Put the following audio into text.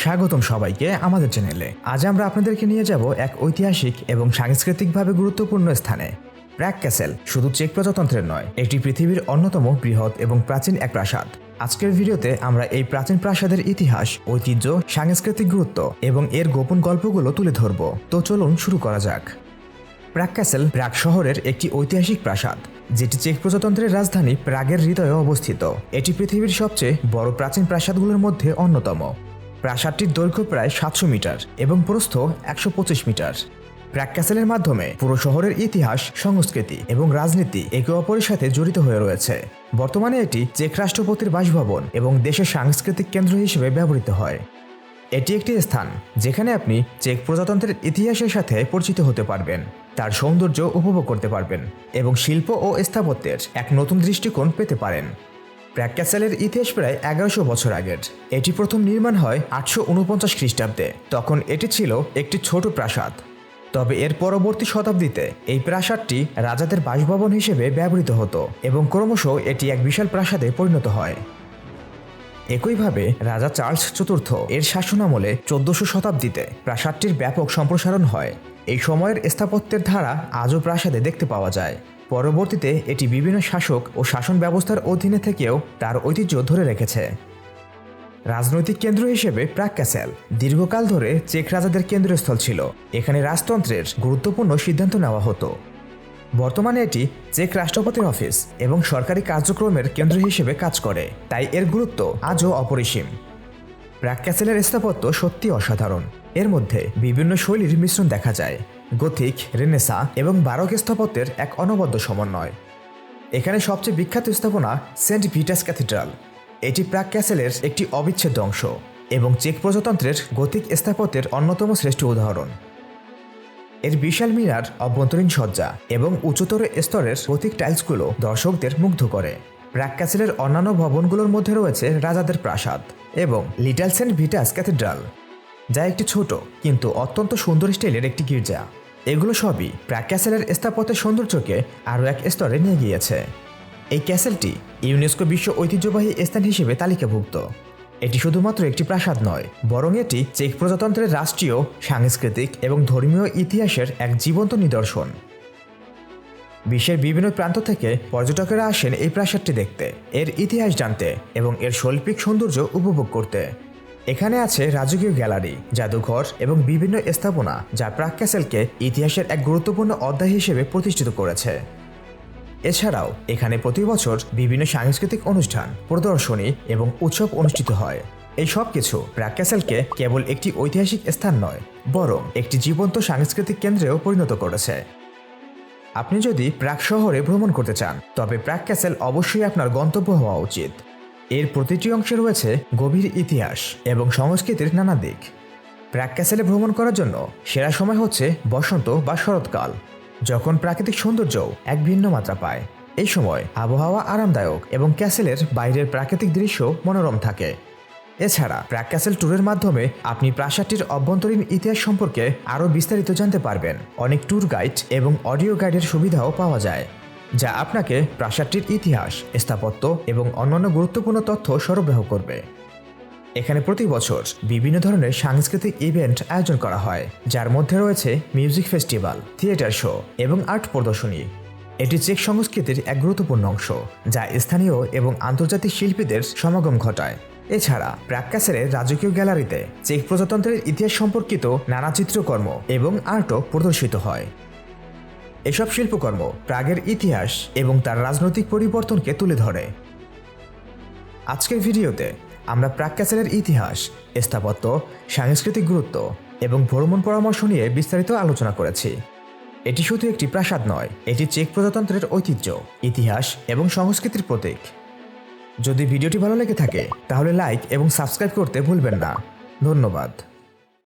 স্বাগতম সবাইকে আমাদের চ্যানেলে। আজ আমরা আপনাদেরকে নিয়ে যাব এক ঐতিহাসিক এবং সাংস্কৃতিকভাবে গুরুত্বপূর্ণ স্থানে প্র্যাক ক্যাসেল, শুধু চেক প্রজাতন্ত্রের নয়, এটি পৃথিবীর অন্যতম বৃহৎ এবং প্রাচীন এক প্রাসাদ। আজকের ভিডিওতে আমরা এই প্রাচীন প্রাসাদের ইতিহাস, ঐতিহ্য, সাংস্কৃতিক গুরুত্ব এবং এর গোপন গল্পগুলো তুলে ধরব। তো চলুন শুরু করা যাক। প্রাগ ক্যাসেল প্রাগ শহরের একটি ঐতিহাসিক প্রাসাদ, যেটি চেক প্রজাতন্ত্রের রাজধানী প্রাগের হৃদয়ে অবস্থিত। এটি পৃথিবীর সবচেয়ে বড় প্রাচীন প্রাসাদগুলোর মধ্যে অন্যতম। প্রাসাদটির দৈর্ঘ্য প্রায় সাতশো মিটার এবং প্রস্থ একশো পঁচিশ মিটার। প্রাগ ক্যাসেলের মাধ্যমে পুরো শহরের ইতিহাস, সংস্কৃতি এবং রাজনীতি একে অপরের সাথে জড়িত হয়ে রয়েছে। বর্তমানে এটি চেক রাষ্ট্রপতির বাসভবন এবং দেশের সাংস্কৃতিক কেন্দ্র হিসেবে ব্যবহৃত হয়। এটি একটি স্থান যেখানে আপনি চেক প্রজাতন্ত্রের ইতিহাসের সাথে পরিচিত হতে পারবেন, তার সৌন্দর্য উপভোগ করতে পারবেন এবং শিল্প ও স্থাপত্যের এক নতুন দৃষ্টিকোণ পেতে পারেন। প্র্যাক ক্যাসেলের ইতিহাস প্রায় এগারোশো বছর আগের। এটি প্রথম নির্মাণ হয় আটশো উনপঞ্চাশ খ্রিস্টাব্দে। তখন এটি ছিল একটি ছোট প্রাসাদ। তবে এর পরবর্তী শতাব্দীতে এই প্রাসাদটি রাজাদের বাসভবন হিসেবে ব্যবহৃত হতো এবং ক্রমশ এটি এক বিশাল প্রাসাদে পরিণত হয়। একইভাবে রাজা চার্লস চতুর্থ এর শাসনামলে চোদ্দশো শতাব্দীতে প্রাসাদটির ব্যাপক সম্প্রসারণ হয়। এই সময়ের স্থাপত্যের ধারা আজও প্রাসাদে দেখতে পাওয়া যায়। পরবর্তীতে এটি বিভিন্ন শাসক ও শাসন ব্যবস্থার অধীনে থেকেও তার ঐতিহ্য ধরে রেখেছে। রাজনৈতিক কেন্দ্র হিসেবে প্রাক ক্যাসেল দীর্ঘকাল ধরে চেক রাজাদের কেন্দ্রস্থল ছিল। এখানে রাজতন্ত্রের গুরুত্বপূর্ণ সিদ্ধান্ত নেওয়া হতো। বর্তমানে এটি চেক রাষ্ট্রপতির অফিস এবং সরকারি কার্যক্রমের কেন্দ্র হিসেবে কাজ করে, তাই এর গুরুত্ব আজও অপরিসীম। প্রাক ক্যাসেলের স্থাপত্য সত্যি অসাধারণ। এর মধ্যে বিভিন্ন শৈলীর মিশ্রণ দেখা যায়। গথিক, রেনেসা এবং বারক স্থাপত্যের এক অনবদ্য সমন্বয়। এখানে সবচেয়ে বিখ্যাত স্থাপনা সেন্ট ভিটাস ক্যাথিড্রাল। এটি প্রাক ক্যাসেলের একটি অবিচ্ছেদ্য অংশ এবং চেক প্রজাতন্ত্রের গথিক স্থাপত্যের অন্যতম শ্রেষ্ঠ উদাহরণ। এর বিশাল মিনার অভ্যন্তরীণ সজ্জা এবং উচ্চতর স্তরের গথিক টাইলসগুলো দর্শকদের মুগ্ধ করে। প্রাক ক্যাসেলের অন্যান্য ভবনগুলোর মধ্যে রয়েছে রাজাদের প্রাসাদ এবং লিটল সেন্ট ভিটাস ক্যাথিড্রাল, যা একটি ছোট কিন্তু অত্যন্ত সুন্দর স্টাইলের একটি গির্জা। এগুলো সবই প্রাক ক্যাসেলের স্থাপত্যের সৌন্দর্যকে আরও এক স্তরে নিয়ে গিয়েছে। এই ক্যাসেলটি ইউনেস্কো বিশ্ব ঐতিহ্যবাহী স্থান হিসেবে তালিকাভুক্ত। এটি শুধুমাত্র একটি প্রাসাদ নয়, বরং এটি চেক প্রজাতন্ত্রের রাষ্ট্রীয়, সাংস্কৃতিক এবং ধর্মীয় ইতিহাসের এক জীবন্ত নিদর্শন। বিশ্বের বিভিন্ন প্রান্ত থেকে পর্যটকেরা আসেন এই প্রাসাদটি দেখতে, এর ইতিহাস জানতে এবং এর শৈল্পিক সৌন্দর্য উপভোগ করতে। এখানে আছে রাজকীয় গ্যালারি, জাদুঘর এবং বিভিন্ন স্থাপনা যা প্রাক ক্যাসেলকে ইতিহাসের এক গুরুত্বপূর্ণ অধ্যায় হিসেবে প্রতিষ্ঠিত করেছে। এছাড়াও, এখানে প্রতি বছর বিভিন্ন সাংস্কৃতিক অনুষ্ঠান, প্রদর্শনী এবং উৎসব অনুষ্ঠিত হয়। এই সব কিছু প্রাক ক্যাসেলকে কেবল একটি ঐতিহাসিক স্থান নয়, বরং একটি জীবন্ত সাংস্কৃতিক কেন্দ্রেও পরিণত করেছে। আপনি যদি প্রাক শহরে ভ্রমণ করতে চান, তবে প্রাক ক্যাসেল অবশ্যই আপনার গন্তব্য হওয়া উচিত। এর প্রতিটি অংশে রয়েছে গভীর ইতিহাস এবং সংস্কৃতির নানা দিক। প্রাক ক্যাসেলে ভ্রমণ করার জন্য সেরা সময় হচ্ছে বসন্ত বা শরৎকাল, যখন প্রাকৃতিক সৌন্দর্য এক ভিন্ন মাত্রা পায়। এই সময় আবহাওয়া আরামদায়ক এবং ক্যাসেলের বাইরের প্রাকৃতিক দৃশ্য মনোরম থাকে। এছাড়া প্রাক ক্যাসেল ট্যুরের মাধ্যমে আপনি প্রাসাদটির অভ্যন্তরীণ ইতিহাস সম্পর্কে আরও বিস্তারিত জানতে পারবেন। অনেক ট্যুর গাইড এবং অডিও গাইডের সুবিধাও পাওয়া যায়। যা আপনাকে প্রাসাদটির ইতিহাস, স্থাপত্য এবং অন্যান্য গুরুত্বপূর্ণ তথ্য সরবরাহ করবে। এখানে প্রতি বছর বিভিন্ন ধরনের সাংস্কৃতিক ইভেন্ট আয়োজন করা হয়, যার মধ্যে রয়েছে মিউজিক ফেস্টিভ্যাল থিয়েটার শো এবং আর্ট প্রদর্শনী। এটি চেক সংস্কৃতির এক গুরুত্বপূর্ণ অংশ, যা স্থানীয় এবং আন্তর্জাতিক শিল্পীদের সমাগম ঘটায়। এছাড়া প্রাক ক্যাসেলের রাজকীয় গ্যালারিতে চেক প্রজাতন্ত্রের ইতিহাস সম্পর্কিত নানা চিত্রকর্ম এবং আর্টও প্রদর্শিত হয়। এসব শিল্পকর্ম প্রাগের ইতিহাস এবং তার রাজনৈতিক পরিবর্তনকে তুলে ধরে। আজকের ভিডিওতে আমরা প্রাক ক্যাসেলের ইতিহাস, স্থাপত্য, সাংস্কৃতিক গুরুত্ব এবং ভ্রমণ পরামর্শ নিয়ে বিস্তারিত আলোচনা করেছি। এটি শুধু একটি প্রাসাদ নয়, এটি চেক প্রজাতন্ত্রের ঐতিহ্য, ইতিহাস এবং সংস্কৃতির প্রতীক। যদি ভিডিওটি ভালো লেগে থাকে, তাহলে লাইক এবং সাবস্ক্রাইব করতে ভুলবেন না। ধন্যবাদ।